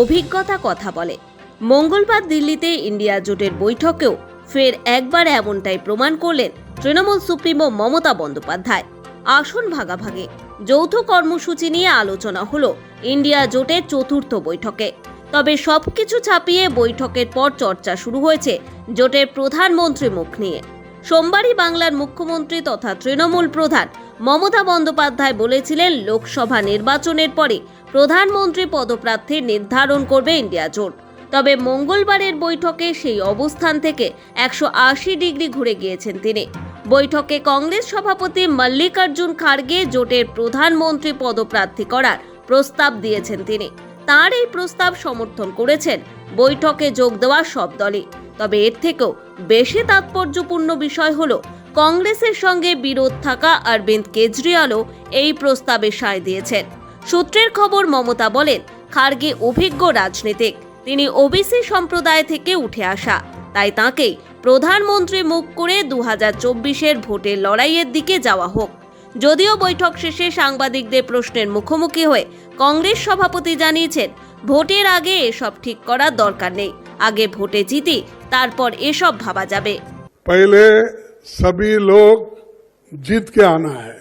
অভিজ্ঞতা কথা বলে। মঙ্গলবার দিল্লিতে ইন্ডিয়া জোটের বৈঠকেও ফের একবার এমনটাই প্রমাণ করলেন তৃণমূল সুপ্রিমো মমতা বন্দ্যোপাধ্যায়। আসন ভাগাভাগি, যৌথ কর্মসূচি নিয়ে আলোচনা হলো ইন্ডিয়া জোটের চতুর্থ বৈঠকে। তবে সবকিছু ছাপিয়ে বৈঠকের পর চর্চা শুরু হয়েছে জোটের প্রধানমন্ত্রী মুখ নিয়ে। সোমবারই বাংলার মুখ্যমন্ত্রী তথা তৃণমূল প্রধান মমতা বন্দ্যোপাধ্যায় বলেছিলেন, লোকসভা নির্বাচনের পরে প্রধানমন্ত্রী পদপ্রার্থী নির্ধারণ করবে ইন্ডিয়া জোট। তবে মঙ্গলবারের বৈঠকে সেই অবস্থান থেকে একশো আশি ডিগ্রি ঘুরে গিয়েছেন তিনি। বৈঠকে কংগ্রেস সভাপতি মল্লিকার্জুন খাড়গে জোটের প্রধানমন্ত্রী পদপ্রার্থী করার প্রস্তাব দিয়েছেন তিনি। তার এই প্রস্তাব সমর্থন করেছেন, বৈঠকে যোগ দেওয়া সব দলে তবে এর থেকেও বেশি তাৎপর্যপূর্ণ বিষয় হলো কংগ্রেসের সঙ্গে বিরোধ থাকা অরবিন্দ কেজরিওয়ালও এই প্রস্তাবে সায় দিয়েছেন। সূত্রের খবর, মমতা বলেন, খার্গে অভিজ্ঞ রাজনীতিক। তিনি ওবিসি সম্প্রদায় থেকে উঠে আসা। তাই তাঁকেই প্রধানমন্ত্রী মুখ করে দু হাজার চব্বিশের ভোটের লড়াইয়ের দিকে যাওয়া হোক। যদিও বৈঠক শেষে সাংবাদিকদের প্রশ্নের মুখোমুখি হয়ে কংগ্রেস সভাপতি জানিয়েছেন, ভোটের আগে এসব ঠিক করার দরকার নেই। আগে ভোটে জিতি, তারপর এসব ভাবা যাবে। পহলে सभी लोग जीत के आना है।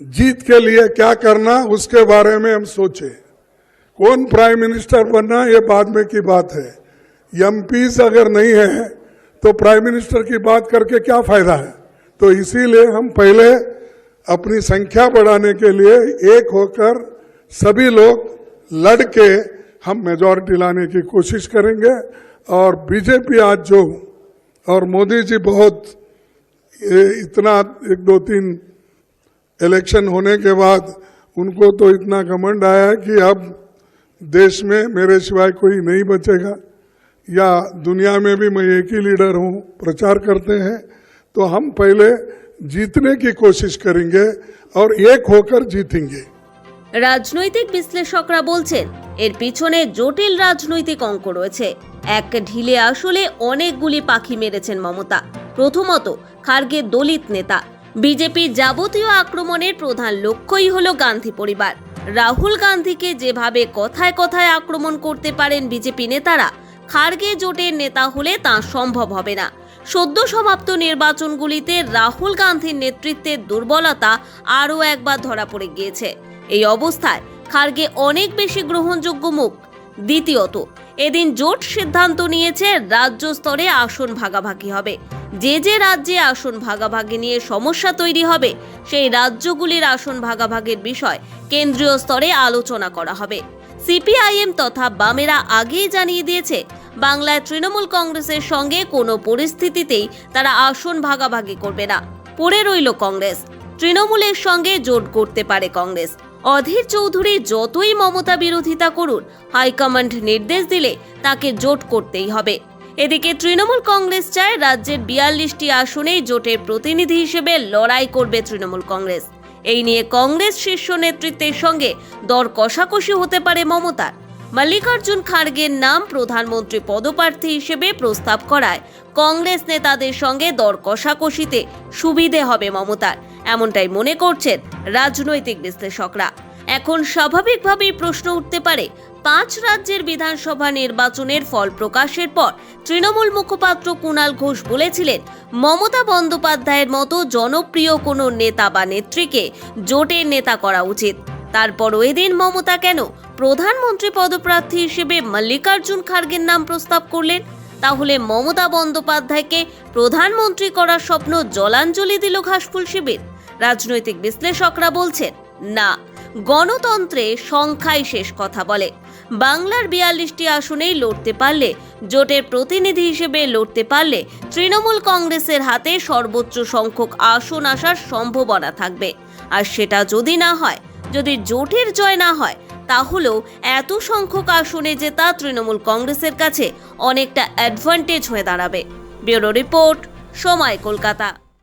जीत के लिए क्या करना, उसके बारे में हम सोचे। कौन प्राइम मिनिस्टर बनना, ये बाद में की बात है। एमपीज अगर नहीं है तो प्राइम मिनिस्टर की बात करके क्या फ़ायदा है? तो इसीलिए हम पहले अपनी संख्या बढ़ाने के लिए एक होकर सभी लोग लड़ के हम मेजोरिटी लाने की कोशिश करेंगे। और बीजेपी आज जो और मोदी जी बहुत ये इतना एक दो तीन इलेक्शन होने के बाद उनको तो इतना घमंड आया है कि अब देश में मेरे सिवाय कोई नहीं बचेगा या दुनिया में भी मैं एक ही लीडर हूं प्रचार करते हैं तो हम पहले जीतने की कोशिश करेंगे और एक होकर जीतेंगे রাজনৈতিক বিশ্লেষকরা বলছেন এর পিছনে জটিল রাজনৈতিক অঙ্ক রয়েছে এক ঢিলে আসলে অনেকগুলি পাখি মেরেছেন মমতা প্রথমত খার্গে দলিত নেতা। বিজেপির যাবতীয় আক্রমণের প্রধান লক্ষ্যই হল গান্ধী পরিবার। রাহুল গান্ধীকে যেভাবে কথায় কথায় আক্রমণ করতে পারেন বিজেপি নেতারা, খার্গে জোটের নেতা হলে তা সম্ভব হবে না। সদ্য সমাপ্ত নির্বাচনগুলিতে রাহুল গান্ধীর নেতৃত্বের দুর্বলতা আরও একবার ধরা পড়ে গিয়েছে। এই অবস্থায় খার্গে অনেক বেশি গ্রহণযোগ্য মুখ। দ্বিতীয়ত, এদিন জোট সিদ্ধান্ত নিয়েছে রাজ্য স্তরে আসন ভাগাভাগি হবে। যে যে রাজ্যে আসন ভাগাভাগি নিয়ে সমস্যা তৈরি হবে, সেই রাজ্যগুলির আসন ভাগাভাগির বিষয় কেন্দ্রীয় স্তরে আলোচনা করা হবে। সিপিআইএম তথা বামেরা আগেই জানিয়ে দিয়েছে, বাংলায় তৃণমূল কংগ্রেসের সঙ্গে কোনো পরিস্থিতিতেই তারা আসন ভাগাভাগি করবে না। পড়ে রইল কংগ্রেস, তৃণমূলের সঙ্গে জোট করতে পারে কংগ্রেস। অধীর চৌধুরী যতই মমতা বিরোধিতা করুন, হাইকমান্ড নির্দেশ দিলে তাকে জোট করতেই হবে। এদিকে তৃণমূল কংগ্রেস চায় রাজ্যের বিয়াল্লিশটি আসনেই জোটের প্রতিনিধি হিসেবে লড়াই করবে তৃণমূল কংগ্রেস। এই নিয়ে কংগ্রেস শীর্ষ নেতৃত্বের সঙ্গে দর কষাকষি হতে পারে মমতার। মল্লিকার্জুন খাড়গের নাম প্রধানমন্ত্রী পদপ্রার্থী হিসেবে প্রস্তাব করায় কংগ্রেস নেতাদের সঙ্গে দর কষাকষিতে সুবিধে হবে মমতার, এমনটাই মনে করছেন রাজনৈতিক বিশ্লেষকরা। এখন স্বাভাবিকভাবেই প্রশ্ন উঠতে পারে, পাঁচ রাজ্যের বিধানসভা নির্বাচনের ফল প্রকাশের পর তৃণমূল মুখপাত্র কুণাল ঘোষ বলেছিলেন, মমতা বন্দ্যোপাধ্যায়ের মতো জনপ্রিয় কোনো নেতা বা নেত্রীকে জোটের নেতা করা উচিত। তারপর ওই দিন মমতা কেন প্রধানমন্ত্রী পদপ্রার্থী হিসেবে মল্লিকার্জুন খার্গের নাম প্রস্তাব করলেন? তাহলে মমতা বন্দ্যোপাধ্যায়কে প্রধানমন্ত্রী করার স্বপ্ন জলাঞ্জলি দিল ঘাসফুল শিবির? রাজনৈতিক বিশ্লেষকরা বলছেন, না। গণতন্ত্রে সংখ্যাই শেষ কথা বলে। বাংলার বিয়াল্লিশটি আসনেই লড়তে পারলে, জোটের প্রতিনিধি হিসেবে লড়তে পারলে তৃণমূল কংগ্রেসের হাতে সর্বোচ্চ সংখ্যক আসন আসার সম্ভাবনা থাকবে। আর সেটা যদি না হয়, যদি জোটের জয় না হয়, তাহলেও এত সংখ্যক আসনে জেতা তৃণমূল কংগ্রেসের কাছে অনেকটা অ্যাডভান্টেজ হয়ে দাঁড়াবে। ব্যুরো রিপোর্ট, সময় কলকাতা।